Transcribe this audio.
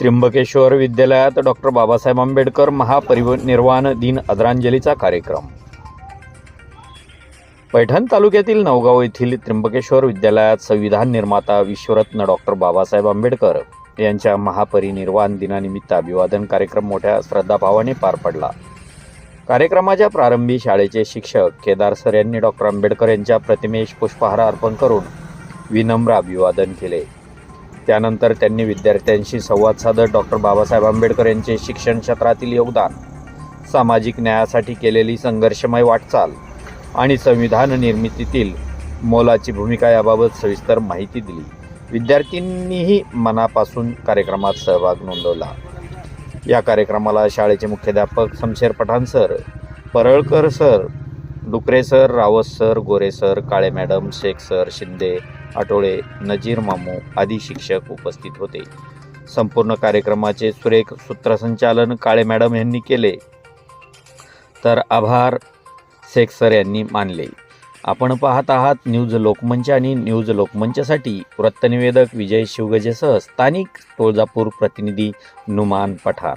त्र्यंबकेश्वर विद्यालयात डॉक्टर बाबासाहेब आंबेडकर महापरिनिर्वाण दिन आदरांजलीचा कार्यक्रम. पैठण तालुक्यातील नवगाव येथील त्र्यंबकेश्वर विद्यालयात संविधान निर्माता विश्वरत्न डॉक्टर बाबासाहेब आंबेडकर यांच्या महापरिनिर्वाण दिनानिमित्त अभिवादन कार्यक्रम मोठ्या श्रद्धाभावाने पार पडला. कार्यक्रमाच्या प्रारंभी शाळेचे शिक्षक केदार सर यांनी डॉक्टर आंबेडकर यांच्या प्रतिमेश पुष्पहार अर्पण करून विनम्र अभिवादन केले. त्यानंतर त्यांनी विद्यार्थ्यांशी संवाद साधत डॉक्टर बाबासाहेब आंबेडकर यांचे शिक्षण क्षेत्रातील योगदान सामाजिक न्यायासाठी केलेली संघर्षमय वाटचाल आणि संविधान निर्मितीतील मोलाची भूमिका याबाबत सविस्तर माहिती दिली. विद्यार्थ्यांनीही मनापासून कार्यक्रमात सहभाग नोंदवला. या कार्यक्रमाला शाळेचे मुख्याध्यापक Shamsher Pathan sir Paralkar sir Dukare sir Rawat sir Gore sir Kale madam Shaikh sir Shinde Athole Nazir मामू आदी शिक्षक उपस्थित होते. संपूर्ण कार्यक्रमाचे सुरेख सूत्रसंचालन काळे मॅडम यांनी केले. तर आभार शेख सर यांनी मानले. आपण पाहत आहात न्यूज लोकमंच आणि न्यूज लोकमंचसाठी वृत्तनिवेदक विजय शिवगजेसह स्थानिक तुळजापूर प्रतिनिधी नुमान पठाण.